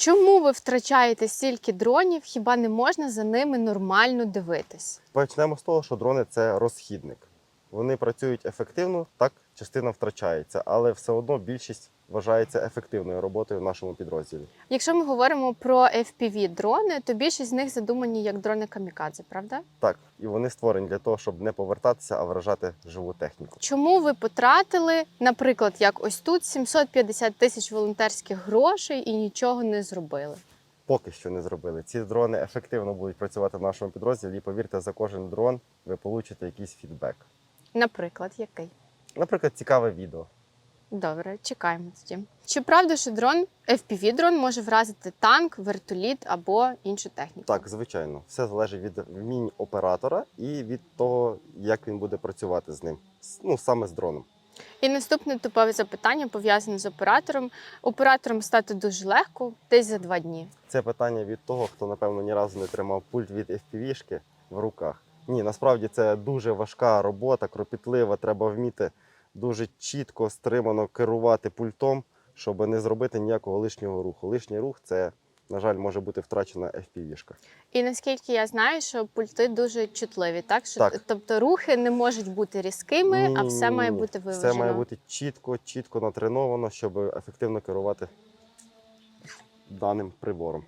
Чому ви втрачаєте стільки дронів? Хіба не можна за ними нормально дивитись? Почнемо з того, що дрони це розхідник. Вони працюють ефективно, так частина втрачається, але все одно більшість вважається ефективною роботою в нашому підрозділі. Якщо ми говоримо про fpv дрони, то більшість з них задумані як дрони камікадзе, правда? Так, і вони створені для того, щоб не повертатися, а вражати живу техніку. Чому ви потратили, наприклад, як ось тут 750 тисяч волонтерських грошей і нічого не зробили? Поки що не зробили. Ці дрони ефективно будуть працювати в нашому підрозділі. І повірте, за кожен дрон ви получите якийсь фідбек. Наприклад, який? Наприклад, цікаве відео. Добре, чекаємо тоді. Чи правда, що дрон fpv дрон може вразити танк, вертоліт або іншу техніку? Так, звичайно, все залежить від вмінь оператора і від того, як він буде працювати з ним. Ну саме з дроном. І наступне типове запитання пов'язане з оператором. Оператором стати дуже легко, десь за два дні. Це питання від того, хто напевно ні разу не тримав пульт від FPV-шки в руках. Ні, насправді це дуже важка робота, кропітлива. Треба вміти дуже чітко, стримано керувати пультом, щоб не зробити ніякого лишнього руху. Лишній рух це, на жаль, може бути втрачена FPV-шка. І наскільки я знаю, що пульти дуже чутливі, так що Так. тобто рухи не можуть бути різкими, а все має Ні-ні-ні. бути виважено. Все має бути чітко, чітко натреновано, щоб ефективно керувати даним прибором.